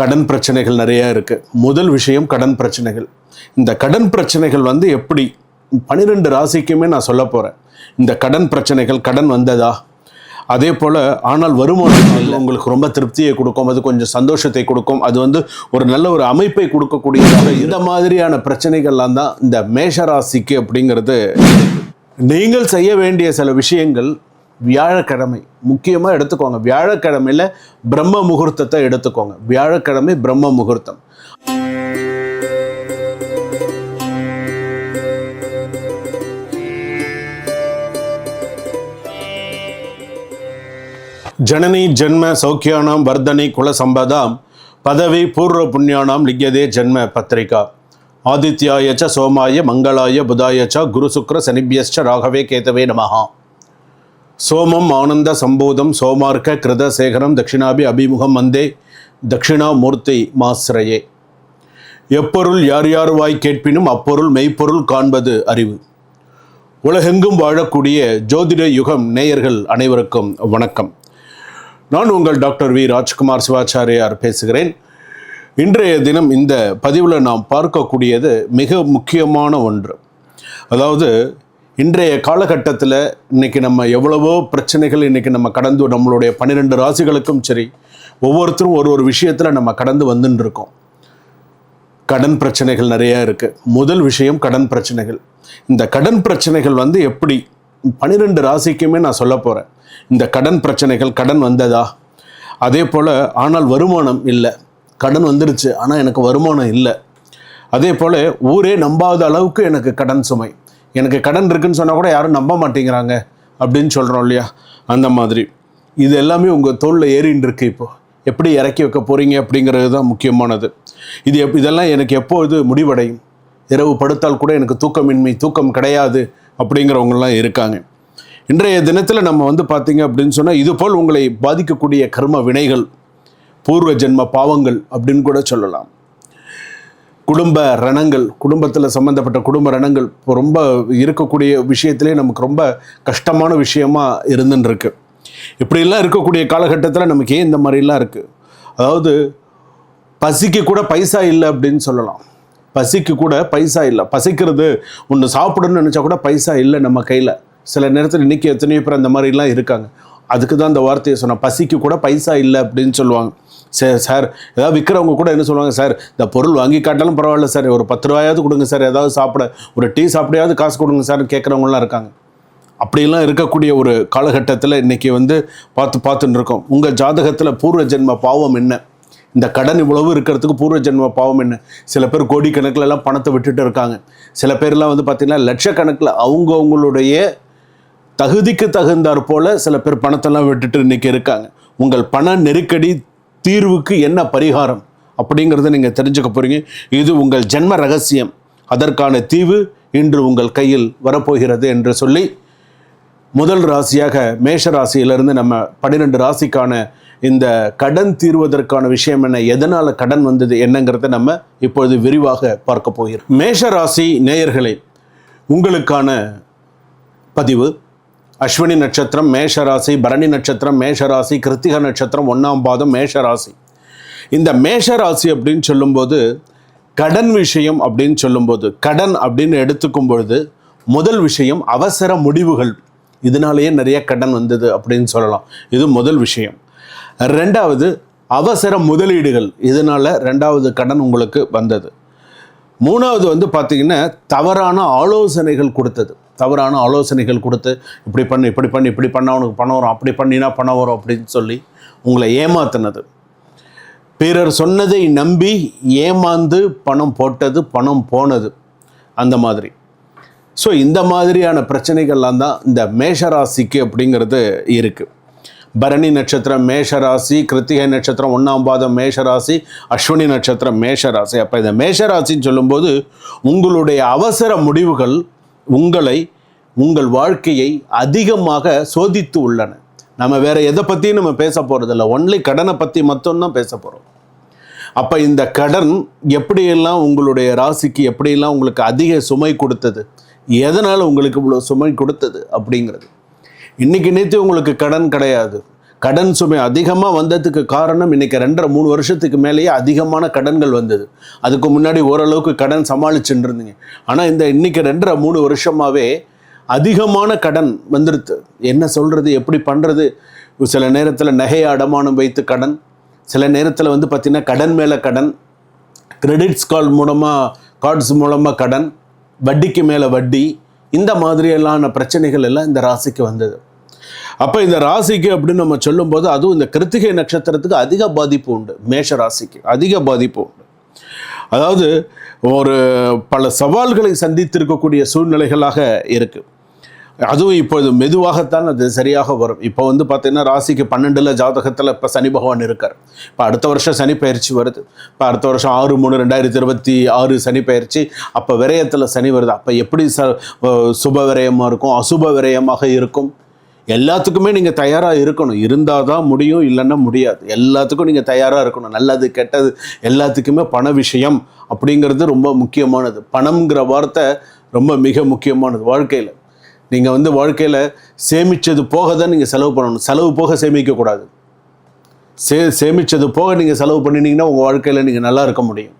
கடன் பிரச்சனைகள் நிறையா இருக்குது முதல் விஷயம் கடன் பிரச்சனைகள். இந்த கடன் பிரச்சனைகள் வந்து எப்படி? பன்னிரெண்டு ராசிக்குமே நான் சொல்ல போகிறேன் இந்த கடன் பிரச்சனைகள் கடன் வந்ததா? அதே போல் ஆனால் வருமானம் உங்களுக்கு ரொம்ப திருப்தியை கொடுக்கும். அது கொஞ்சம் சந்தோஷத்தை கொடுக்கும். அது வந்து ஒரு நல்ல ஒரு அமைப்பை கொடுக்கக்கூடியதாக இந்த மாதிரியான பிரச்சனைகள்லாம் தான் இந்த மேஷராசிக்கு அப்படிங்கிறது. நீங்கள் செய்ய வேண்டிய சில விஷயங்கள் வியாழக்கிழமை முக்கியமாக எடுத்துக்கோங்க வியாழக்கிழமையில் பிரம்ம முகூர்த்தத்தை எடுத்துக்கோங்க. வியாழக்கிழமை பிரம்ம முகூர்த்தம். ஜனனி ஜென்ம சௌக்கியானாம் வர்தனை குலசம்பதாம் பதவி பூர்வ புண்ணியானாம் லிங்கதே ஜென்ம பத்திரிகா. ஆதித்யாய சோமாய மங்களாய புதாய ச குரு சுக்ர சனிபியஸ்ச ராகவே கேதவே நமகா சோமம் ஆனந்த சம்போதம் சோமார்க்க கிருத சேகரம் தட்சிணாபி அபிமுகம் வந்தே தட்சிணாமூர்த்தி மாஸ்ரயே எப்பொருள் யார் யார் வாய் கேட்பினும் அப்பொருள் மெய்ப்பொருள் காண்பது அறிவு. உலகெங்கும் வாழக்கூடிய ஜோதிட யுகம் நேயர்கள் அனைவருக்கும் வணக்கம். நான் உங்கள் டாக்டர் வி. ராஜ்குமார் சிவாச்சாரியார் பேசுகிறேன். இன்றைய தினம் இந்த பதிவில் நாம் பார்க்கக்கூடியது மிக முக்கியமான ஒன்று. அதாவது இன்றைய காலகட்டத்தில் இன்னைக்கு நம்ம எவ்வளவோ பிரச்சனைகள் இன்னைக்கு நம்ம கடந்து நம்மளுடைய பன்னிரெண்டு ராசிகளுக்கும் சரி ஒவ்வொருத்தரும் ஒரு ஒரு விஷயத்தில் நம்ம கடந்து வந்துன்னு இருக்கோம் கடன் பிரச்சனைகள் நிறையா இருக்குது முதல் விஷயம் கடன் பிரச்சனைகள். இந்த கடன் பிரச்சனைகள் வந்து எப்படி? பன்னிரெண்டு ராசிக்குமே நான் சொல்ல போகிறேன் இந்த கடன் பிரச்சனைகள் கடன் வந்ததா? அதே போல் ஆனால் வருமானம் இல்லை. கடன் வந்துருச்சு ஆனால் எனக்கு வருமானம் இல்லை. அதே போல் ஊரே நம்பாத அளவுக்கு எனக்கு கடன் சுமை. எனக்கு கடன் இருக்குன்னு சொன்னால் கூட யாரும் நம்ப மாட்டேங்கிறாங்க அப்படின்னு சொல்கிறோம் இல்லையா? அந்த மாதிரி. இது எல்லாமே உங்கள் தோளில் ஏறின்னு இருக்கு இப்போது எப்படி இறக்கி வைக்க போகிறீங்க அப்படிங்கிறது தான் முக்கியமானது. இது எப் இதெல்லாம் எனக்கு எப்போது முடிவடையும்? இரவு படுத்தால் கூட எனக்கு தூக்கமின்மை தூக்கம் கிடையாது அப்படிங்கிறவங்கலாம் இருக்காங்க. இன்றைய தினத்தில் நம்ம வந்து பார்த்தீங்க அப்படின்னு சொன்னால் இதுபோல் உங்களை பாதிக்கக்கூடிய கர்ம வினைகள் பூர்வ ஜென்ம பாவங்கள் அப்படின்னு கூட சொல்லலாம். குடும்ப ரணங்கள் குடும்பத்தில் சம்மந்தப்பட்ட குடும்ப ரணங்கள் இப்போ ரொம்ப இருக்கக்கூடிய விஷயத்திலே நமக்கு ரொம்ப கஷ்டமான விஷயமா இருந்துன்னு இப்படிலாம் இருக்கக்கூடிய காலகட்டத்தில் நமக்கு ஏன் இந்த மாதிரிலாம் இருக்குது அதாவது பசிக்கு கூட பைசா இல்லை அப்படின்னு சொல்லலாம். பசிக்கு கூட பைசா இல்லை. பசிக்கிறது ஒன்று சாப்பிடணும்னு நினச்சா கூட பைசா இல்லை நம்ம கையில். சில நேரத்தில் இன்றைக்கி எத்தனையோ பேர் அந்த மாதிரிலாம் இருக்காங்க. அதுக்கு தான் அந்த வார்த்தையை சொன்னால் பசிக்கு கூட பைசா இல்லை அப்படின்னு சொல்லுவாங்க. சரி சார் ஏதாவது விற்கிறவங்க கூட என்ன சொல்லுவாங்க சார் இந்த பொருள் வாங்கி காட்டாலும் பரவாயில்ல சார். ஒரு பத்து ரூபாயாவது கொடுங்க சார். ஏதாவது சாப்பிட ஒரு டீ சாப்பிடையாவது காசு கொடுங்க சார் கேட்குறவங்களாம் இருக்காங்க. அப்படிலாம் இருக்கக்கூடிய ஒரு காலகட்டத்தில் இன்றைக்கி வந்து பார்த்து பார்த்துன்னு இருக்கோம். உங்கள் ஜாதகத்தில் பூர்வ ஜென்ம பாவம் என்ன? இந்த கடன் இவ்வளவு இருக்கிறதுக்கு பூர்வ ஜென்ம பாவம் என்ன? சில பேர் கோடிக்கணக்கில் எல்லாம் பணத்தை விட்டுட்டு இருக்காங்க. சில பேர்லாம் வந்து பார்த்திங்கன்னா லட்சக்கணக்கில் அவங்கவுங்களுடைய தகுதிக்கு தகுந்தாற் போல் சில பேர் பணத்தெல்லாம் விட்டுட்டு இன்றைக்கி இருக்காங்க. உங்கள் பண நெருக்கடி தீர்வுக்கு என்ன பரிகாரம் அப்படிங்கிறத நீங்கள் தெரிஞ்சுக்க போகிறீங்க இது உங்கள் ஜென்ம ரகசியம். அதற்கான தீவு இன்று உங்கள் கையில் வரப்போகிறது என்று சொல்லி முதல் ராசியாக மேஷ ராசியிலிருந்து நம்ம பன்னிரெண்டு ராசிக்கான இந்த கடன் தீர்வதற்கான விஷயம் என்ன எதனால் கடன் வந்தது என்னங்கிறத நம்ம இப்பொழுது விரிவாக பார்க்க போகிறோம். மேஷ ராசி நேயர்களே உங்களுக்கான பதிவு அஸ்வினி நட்சத்திரம் மேஷராசி பரணி நட்சத்திரம் மேஷராசி கிருத்திக நட்சத்திரம் ஒன்றாம் பாதம் மேஷராசி. இந்த மேஷராசி அப்படின்னு சொல்லும்போது கடன் விஷயம் அப்படின்னு சொல்லும்போது கடன் அப்படின்னு எடுத்துக்கும் பொழுது முதல் விஷயம் அவசர முடிவுகள். இதனாலேயே நிறைய கடன் வந்தது அப்படின்னு சொல்லலாம். இது முதல் விஷயம். ரெண்டாவது அவசர முதலீடுகள். இதனால் ரெண்டாவது கடன் உங்களுக்கு வந்தது. மூணாவது வந்து பார்த்திங்கன்னா தவறான ஆலோசனைகள் கொடுத்தது. தவறான ஆலோசனைகள் கொடுத்து இப்படி பண்ணு இப்படி பண்ணு இப்படி பண்ணால் உனக்கு பணம் வரும் அப்படி பண்ணினா பணம் வரும் அப்படின்னு சொல்லி உங்களை ஏமாத்தினது. பிறர் சொன்னதை நம்பி ஏமாந்து பணம் போட்டது பணம் போனது. அந்த மாதிரி. ஸோ இந்த மாதிரியான பிரச்சனைகள்லாம் தான் இந்த மேஷராசிக்கு அப்படிங்கிறது இருக்குது பரணி நட்சத்திரம் மேஷராசி கிருத்திகை நட்சத்திரம் ஒன்றாம் பாதம் மேஷராசி அஸ்வினி நட்சத்திரம் மேஷராசி. அப்போ இந்த மேஷராசின்னு சொல்லும்போது உங்களுடைய அவசர முடிவுகள் உங்களை உங்கள் வாழ்க்கையை அதிகமாக சோதித்து உள்ளன. நம்ம வேற எதை பற்றியும் நம்ம பேச போகிறதில்ல ஒன்லி கடனை பற்றி மட்டும்தான் பேச போகிறோம் அப்போ இந்த கடன் எப்படியெல்லாம் உங்களுடைய ராசிக்கு எப்படியெல்லாம் உங்களுக்கு அதிக சுமை கொடுத்தது? எதனால் உங்களுக்கு இவ்வளோ சுமை கொடுத்தது? அப்படிங்கிறது. இன்னைக்கு நேற்று உங்களுக்கு கடன் கிடையாது. கடன் சுமை அதிகமாக வந்ததுக்கு காரணம் இன்னைக்கு ரெண்டரை மூணு வருஷத்துக்கு மேலேயே அதிகமான கடன்கள் வந்தது. அதுக்கு முன்னாடி ஓரளவுக்கு கடன் சமாளிச்சுட்டு இருந்தீங்க ஆனால் இந்த இன்னைக்கு ரெண்டரை மூணு வருஷமாகவே அதிகமான கடன் வந்துடுது என்ன சொல்கிறது எப்படி பண்ணுறது சில நேரத்தில் நகையை அடமானம் வைத்து கடன் சில நேரத்தில் வந்து பார்த்திங்கன்னா கடன் மேலே கடன் கிரெடிட்ஸ் கார்டு மூலமாக கார்ட்ஸ் மூலமாக கடன் வட்டிக்கு மேலே வட்டி இந்த மாதிரியெல்லான பிரச்சனைகள் எல்லாம் இந்த ராசிக்கு வந்தது. அப்போ இந்த ராசிக்கு அப்படின்னு நம்ம சொல்லும்போது அதுவும் இந்த கிருத்திகை நட்சத்திரத்துக்கு அதிக பாதிப்பு உண்டு. மேஷ ராசிக்கு அதிக பாதிப்பு உண்டு. அதாவது ஒரு பல சவால்களை சந்தித்திருக்கக்கூடிய சூழ்நிலைகளாக இருக்குது அதுவும் இப்பொழுது மெதுவாகத்தான் அது சரியாக வரும். இப்போ வந்து பார்த்தீங்கன்னா ராசிக்கு பன்னெண்டில் ஜாதகத்தில் இப்போ சனி பகவான் இருக்கார். இப்போ அடுத்த வருஷம் சனி பயிற்சி வருது. இப்போ அடுத்த வருஷம் ஆறு மூணு ரெண்டாயிரத்தி இருபத்தி ஆறு சனி பயிற்சி. அப்போ விரயத்தில் சனி வருது. அப்போ எப்படி ச சுப விரயமாக இருக்கும்? அசுப விரயமாக இருக்கும்? எல்லாத்துக்குமே நீங்கள் தயாராக இருக்கணும். இருந்தால் தான் முடியும் இல்லைன்னா முடியாது. எல்லாத்துக்கும் நீங்கள் தயாராக இருக்கணும். நல்லது கெட்டது எல்லாத்துக்குமே பண விஷயம் அப்படிங்கிறது ரொம்ப முக்கியமானது. பணம்ங்கிற வார்த்தை ரொம்ப மிக முக்கியமானது வாழ்க்கையில். நீங்கள் வந்து வாழ்க்கையில் சேமித்தது போக தான் நீங்கள் செலவு பண்ணணும். செலவு போக சேமிக்கக்கூடாது சே சேமித்தது போக நீங்கள் செலவு பண்ணினீங்கன்னா உங்கள் வாழ்க்கையில் நீங்கள் நல்லா இருக்க முடியும்.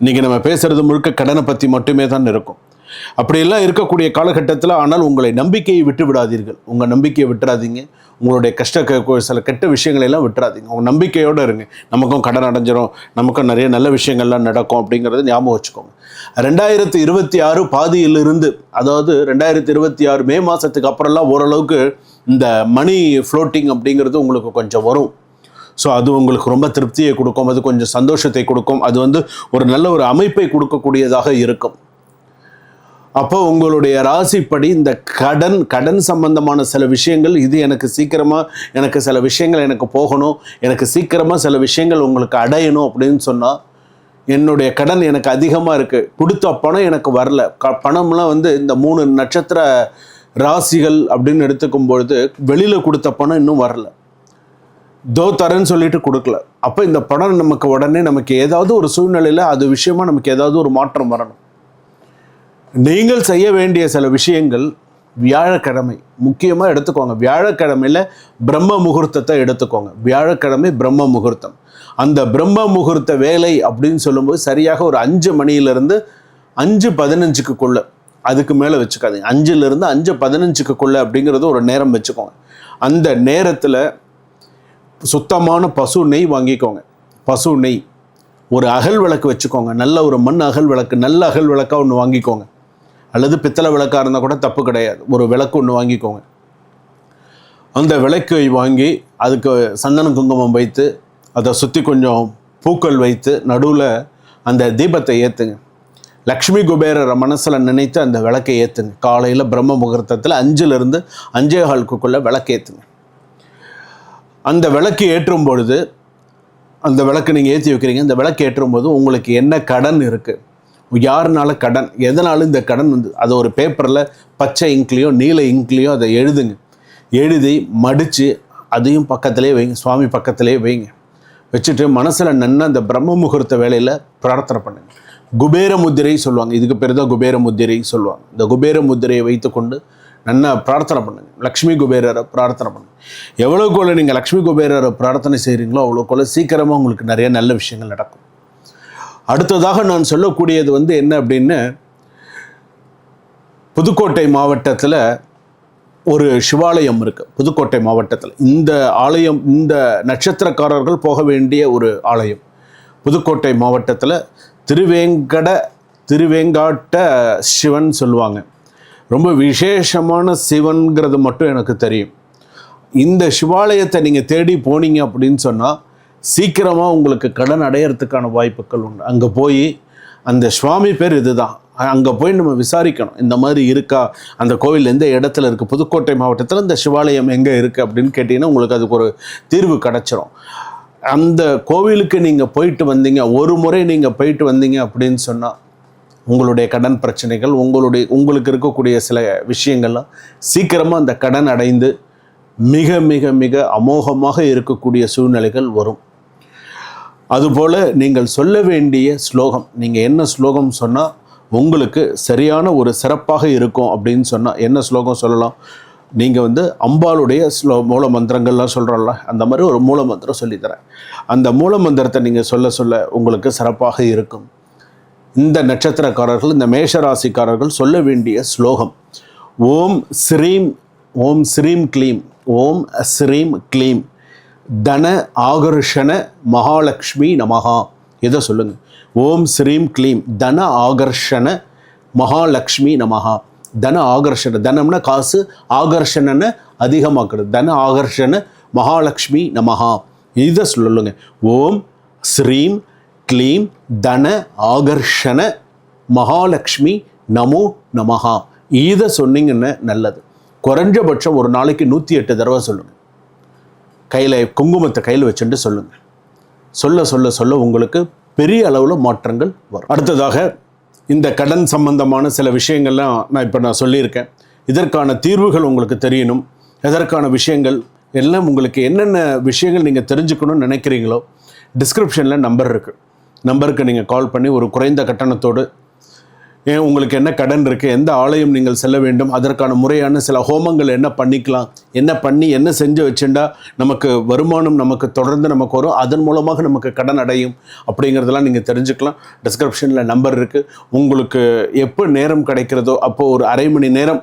இன்றைக்கி நம்ம பேசுகிறது முழுக்க கடனை பற்றி மட்டுமே தான் இருக்கும். அப்படியெல்லாம் இருக்கக்கூடிய காலகட்டத்தில் ஆனால் உங்களை நம்பிக்கையை விட்டு விடாதீர்கள். உங்கள் நம்பிக்கையை விட்டுறாதீங்க. உங்களுடைய கஷ்ட சில கெட்ட விஷயங்களை எல்லாம் விட்டுறாதீங்க. உங்கள் நம்பிக்கையோடு இருங்க. நமக்கும் கடன் அடைஞ்சிரும். நமக்கும் நிறைய நல்ல விஷயங்கள்லாம் நடக்கும் அப்படிங்கிறத ஞாபகம் வச்சுக்கோங்க. ரெண்டாயிரத்தி இருபத்தி ஆறு பாதியிலிருந்து அதாவது ரெண்டாயிரத்தி இருபத்தி ஆறு மே மாதத்துக்கு அப்புறம்லாம் ஓரளவுக்கு இந்த மணி ஃப்ளோட்டிங் அப்படிங்கிறது உங்களுக்கு கொஞ்சம் வரும். ஸோ அது உங்களுக்கு ரொம்ப திருப்தியை கொடுக்கும். அது கொஞ்சம் சந்தோஷத்தை கொடுக்கும். அது வந்து ஒரு நல்ல ஒரு அமைப்பை கொடுக்கக்கூடியதாக இருக்கும். அப்போ உங்களுடைய ராசிப்படி இந்த கடன் கடன் சம்பந்தமான சில விஷயங்கள் இது எனக்கு சீக்கிரமாக எனக்கு சில விஷயங்கள் எனக்கு போகணும் எனக்கு சீக்கிரமாக சில விஷயங்கள் உங்களுக்கு அடையணும் அப்படின்னு சொன்னால் என்னுடைய கடன் எனக்கு அதிகமாக இருக்குது கொடுத்த பணம் எனக்கு வரல. க பணம்லாம் வந்து இந்த மூணு நட்சத்திர ராசிகள் அப்படின்னு எடுத்துக்கும் பொழுது வெளியில் கொடுத்த பணம் இன்னும் வரல. தோ தரேன்னு சொல்லிட்டு கொடுக்கல. அப்போ இந்த பணம் நமக்கு உடனே நமக்கு ஏதாவது ஒரு சூழ்நிலையில் அது விஷயமா நமக்கு ஏதாவது ஒரு மாற்றம் வரணும். நீங்கள் செய்ய வேண்டிய சில விஷயங்கள் வியாழக்கிழமை. முக்கியமாக எடுத்துக்கோங்க. வியாழக்கிழமையில் பிரம்ம முகூர்த்தத்தை எடுத்துக்கோங்க. வியாழக்கிழமை பிரம்ம முகூர்த்தம். அந்த பிரம்ம முகூர்த்த வேலை அப்படின்னு சொல்லும்போது சரியாக ஒரு அஞ்சு மணியிலிருந்து அஞ்சு பதினஞ்சுக்குள்ளே அதுக்கு மேலே வச்சுக்காதீங்க. அஞ்சுலேருந்து அஞ்சு பதினஞ்சுக்குள்ளே அப்படிங்கிறது ஒரு நேரம் வச்சுக்கோங்க. அந்த நேரத்தில் சுத்தமான பசு நெய் வாங்கிக்கோங்க. பசு நெய். ஒரு அகல் விளக்கு வச்சுக்கோங்க. நல்ல ஒரு மண் அகல் விளக்கு நல்ல அகல் விளக்காக ஒன்று வாங்கிக்கோங்க. அல்லது பித்தளை விளக்காக இருந்தால் கூட தப்பு கிடையாது. ஒரு விளக்கு ஒன்று வாங்கிக்கோங்க. அந்த விளக்கை வாங்கி அதுக்கு சந்தன குங்குமம் வைத்து அதை சுற்றி கொஞ்சம் பூக்கள் வைத்து நடுவில் அந்த தீபத்தை ஏற்றுங்க லக்ஷ்மி குபேரரை மனசில் நினைத்து அந்த விளக்கை ஏற்றுங்க காலையில் பிரம்ம முகூர்த்தத்தில் அஞ்சுலேருந்து அஞ்சே ஹால்க்குள்ளே விளக்கு ஏற்றுங்க அந்த விளக்கு ஏற்றும் பொழுது அந்த விளக்கு நீங்கள் ஏற்றி வைக்கிறீங்க. அந்த விளக்கு ஏற்றும் போது உங்களுக்கு என்ன கடன் இருக்குது யாருனால கடன் எதனாலும் இந்த கடன் வந்து அதை ஒரு பேப்பரில் பச்சை இங்க்லேயோ நீல இங்க்லேயோ அதை எழுதுங்க. எழுதி மடித்து அதையும் பக்கத்திலே வைங்க சுவாமி பக்கத்திலே வைங்க. வச்சுட்டு மனசில் நன்னா அந்த பிரம்ம முகூர்த்த வேலையில் பிரார்த்தனை பண்ணுங்க. குபேர முத்திரை சொல்லுவாங்க. இதுக்கு பேர் தான் குபேர முத்திரை சொல்லுவாங்க. இந்த குபேர முத்திரையை வைத்துக்கொண்டு நல்லா பிரார்த்தனை பண்ணுங்க. லக்ஷ்மி குபேரரை பிரார்த்தனை பண்ணுங்க. எவ்வளோக்குள்ள நீங்கள் லக்ஷ்மி குபேரரை பிரார்த்தனை செய்கிறீங்களோ அவ்வளோக்குள்ள சீக்கிரமாக உங்களுக்கு நிறைய நல்ல விஷயங்கள் நடக்கும். அடுத்ததாக நான் சொல்லக்கூடியது வந்து என்ன அப்படின்னு புதுக்கோட்டை மாவட்டத்தில் ஒரு சிவாலயம் இருக்குது புதுக்கோட்டை மாவட்டத்தில். இந்த ஆலயம் இந்த நட்சத்திரக்காரர்கள் போக வேண்டிய ஒரு ஆலயம். புதுக்கோட்டை மாவட்டத்தில் திருவேங்கட திருவேங்காட்ட சிவன் சொல்லுவாங்க. ரொம்ப விசேஷமான சிவன்கிறது மட்டும் எனக்கு தெரியும். இந்த சிவாலயத்தை நீங்கள் தேடி போனீங்க அப்படின்னு சொன்னால் சீக்கிரமாக உங்களுக்கு கடன் அடையிறதுக்கான வாய்ப்புகள் உண்டு. அங்கே போய் அந்த சுவாமி பேர் இதுதான். அங்கே போய் நம்ம விசாரிக்கணும். இந்த மாதிரி இருக்கா? அந்த கோவில் எந்த இடத்துல இருக்குது புதுக்கோட்டை மாவட்டத்தில் இந்த சிவாலயம் எங்கே இருக்குது அப்படின்னு கேட்டிங்கன்னா உங்களுக்கு அதுக்கு ஒரு தீர்வு கிடச்சிரும். அந்த கோவிலுக்கு நீங்கள் போயிட்டு வந்தீங்க ஒரு முறை நீங்கள் போயிட்டு வந்தீங்க அப்படின்னு சொன்னால் உங்களுடைய கடன் பிரச்சனைகள் உங்களுடைய உங்களுக்கு இருக்கக்கூடிய சில விஷயங்கள்லாம் சீக்கிரமாக அந்த கடன் அடைந்து மிக மிக மிக அமோகமாக இருக்கக்கூடிய சூழ்நிலைகள் வரும். அதுபோல் நீங்கள் சொல்ல வேண்டிய ஸ்லோகம் நீங்கள் என்ன ஸ்லோகம் சொன்னால் உங்களுக்கு சரியான ஒரு சிறப்பாக இருக்கும் அப்படின்னு சொன்னால் என்ன ஸ்லோகம் சொல்லலாம்? நீங்கள் வந்து அம்பாளுடைய ஸ்லோ மூல மந்திரங்கள்லாம் சொல்கிறோம்ல அந்த மாதிரி ஒரு மூல மந்திரம் சொல்லித்தரேன். அந்த மூல மந்திரத்தை நீங்கள் சொல்ல சொல்ல உங்களுக்கு சிறப்பாக இருக்கும். இந்த நட்சத்திரக்காரர்கள் இந்த மேஷராசிக்காரர்கள் சொல்ல வேண்டிய ஸ்லோகம் ஓம் ஸ்ரீம் ஓம் ஸ்ரீம் க்ளீம் ஓம் ஸ்ரீம் க்ளீம். தன ஆகர்ஷண மகாலட்சுமி நமகா இதை சொல்லுங்கள் ஓம் ஸ்ரீம் க்ளீம். தன ஆகர்ஷண மகாலட்சுமி நமகா தன ஆகர்ஷண தனம்னா காசு ஆகர்ஷணன்னு அதிகமாக்குறது. தன ஆகர்ஷண மகாலட்சுமி நமஹா. இதை சொல்லுங்க. ஓம் ஸ்ரீம் க்ளீம். தன ஆகர்ஷண மகாலட்சுமி நமோ நமகா இதை சொன்னீங்கன்னா நல்லது. குறைஞ்சபட்சம் ஒரு நாளைக்கு நூற்றி எட்டு தடவை சொல்லுங்கள் கையில் குங்குமத்தை கையில் வச்சுட்டு சொல்லுங்கள் சொல்ல சொல்ல சொல்ல உங்களுக்கு பெரிய அளவில் மாற்றங்கள் வரும். அடுத்ததாக இந்த கடன் சம்பந்தமான சில விஷயங்கள்லாம் நான் இப்போ நான் சொல்லியிருக்கேன். இதற்கான தீர்வுகள் உங்களுக்கு தெரியணும். எதற்கான விஷயங்கள்? எல்லாம் உங்களுக்கு என்னென்ன விஷயங்கள் நீங்கள் தெரிஞ்சுக்கணும்னு நினைக்கிறீங்களோ டிஸ்கிரிப்ஷனில் நம்பர் இருக்குது நம்பருக்கு நீங்கள் கால் பண்ணி ஒரு குறைந்த கட்டணத்தோடு உங்களுக்கு என்ன கடன் இருக்குது எந்த ஆலயம் நீங்கள் செல்ல வேண்டும்? அதற்கான முறையான சில ஹோமங்கள் என்ன பண்ணிக்கலாம்? என்ன பண்ணி என்ன செஞ்சு வச்சுட்டா நமக்கு வருமானம் நமக்கு தொடர்ந்து நமக்கு வரும்? அதன் மூலமாக நமக்கு கடன் அடையும். அப்படிங்கிறதெல்லாம் நீங்கள் தெரிஞ்சுக்கலாம். டிஸ்கிரிப்ஷனில் நம்பர் இருக்குது உங்களுக்கு எப்போ நேரம் கிடைக்கிறதோ அப்போது ஒரு அரை மணி நேரம்